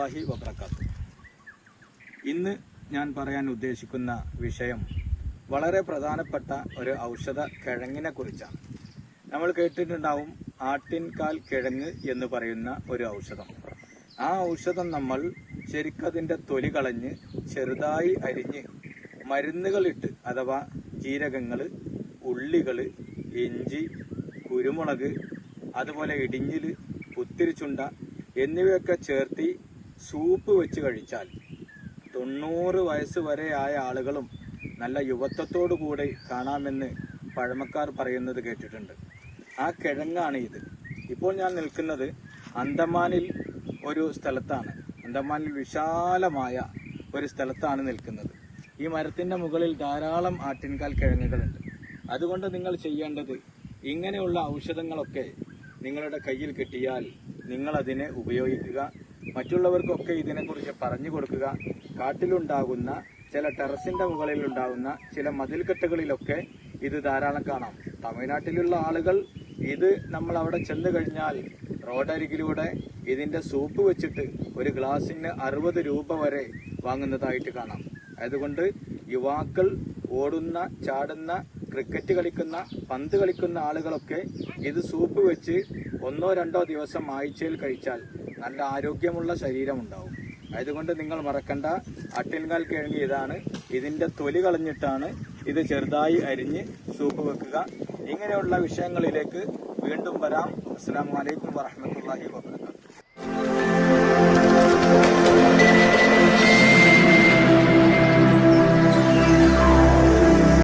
വറഹമത്തല്ലാഹി വബർക്കാത്തു ഇന്ന് ഞാൻ പറയാൻ ഉദ്ദേശിക്കുന്ന വിഷയം വളരെ പ്രധാനപ്പെട്ട ഒരു ഔഷധ കിഴങ്ങിനെ കുറിച്ചാണ്. നമ്മൾ കേട്ടിട്ടുണ്ടാവും ആട്ടിൻകാൽ കിഴങ്ങ് എന്ന് പറയുന്ന ഒരു ഔഷധം. ആ ഔഷധം നമ്മൾ ശരിക്കതിന്റെ തൊലി കളഞ്ഞ് ചെറുതായി അരിഞ്ഞ് മരുന്നുകളിട്ട് അഥവാ ജീരകങ്ങൾ ഉള്ളികൾ ഇഞ്ചി കുരുമുളക് അതുപോലെ ഇടിഞ്ഞിൽ കുത്തിരിച്ചുണ്ട എന്നിവയൊക്കെ ചേർത്തി സൂപ്പ് വെച്ച് കഴിച്ചാൽ തൊണ്ണൂറ് വയസ്സ് വരെ ആയ ആളുകളും നല്ല യുവത്വത്തോടു കൂടി കാണാമെന്ന് പഴമക്കാർ പറയുന്നത് കേട്ടിട്ടുണ്ട്. ആ കിഴങ്ങാണ് ഇത്. ഇപ്പോൾ ഞാൻ നിൽക്കുന്നത് അന്തമാനിൽ ഒരു സ്ഥലത്താണ്. അന്തമാനിൽ വിശാലമായ ഒരു സ്ഥലത്താണ് നിൽക്കുന്നത്. ഈ മരത്തിന്റെ മുകളിൽ ധാരാളം ആട്ടിൻകാൽ കിഴങ്ങുകളുണ്ട്. അതുകൊണ്ട് നിങ്ങൾ ചെയ്യേണ്ടത് ഇങ്ങനെയുള്ള ഔഷധങ്ങളൊക്കെ നിങ്ങളുടെ കയ്യിൽ കിട്ടിയാൽ നിങ്ങളതിനെ ഉപയോഗിക്കുക. മറ്റുള്ളവർക്കൊക്കെ ഇതിനെക്കുറിച്ച് പറഞ്ഞു കൊടുക്കുക. കാട്ടിലുണ്ടാകുന്ന ചില ടെറസിന്റെ മുകളിൽ ഉണ്ടാകുന്ന ചില മതിൽക്കെട്ടുകളിലൊക്കെ ഇത് ധാരാളം കാണാം. തമിഴ്നാട്ടിലുള്ള ആളുകൾ ഇത് നമ്മൾ അവിടെ ചെന്ന് കഴിഞ്ഞാൽ റോഡരികിലൂടെ ഇതിന്റെ സൂപ്പ് വെച്ചിട്ട് ഒരു ഗ്ലാസിന് അറുപത് രൂപ വരെ വാങ്ങുന്നതായിട്ട് കാണാം. അതുകൊണ്ട് യുവാക്കൾ ഓടുന്ന ചാടുന്ന ക്രിക്കറ്റ് കളിക്കുന്ന പന്ത് കളിക്കുന്ന ആളുകളൊക്കെ ഇത് സൂപ്പ് വെച്ച് ഒന്നോ രണ്ടോ ദിവസം ആഴ്ചയിൽ കഴിച്ചാൽ നല്ല ആരോഗ്യമുള്ള ശരീരമുണ്ടാവും. അതുകൊണ്ട് നിങ്ങൾ മറക്കണ്ട. അട്ടിൻകാൽ കിഴങ്ങി ഇതാണ് ഇതിന്റെ തൊലി കളഞ്ഞിട്ടാണ് ഇത് ചെറുതായി അരിഞ്ഞ് സൂപ്പ് വെക്കുക. ഇങ്ങനെയുള്ള വിഷയങ്ങളിലേക്ക് വീണ്ടും വരാം. അസ്സാം വലൈക്കും വറഹമത്തല്ലാഹി വാബർക്കാത്തു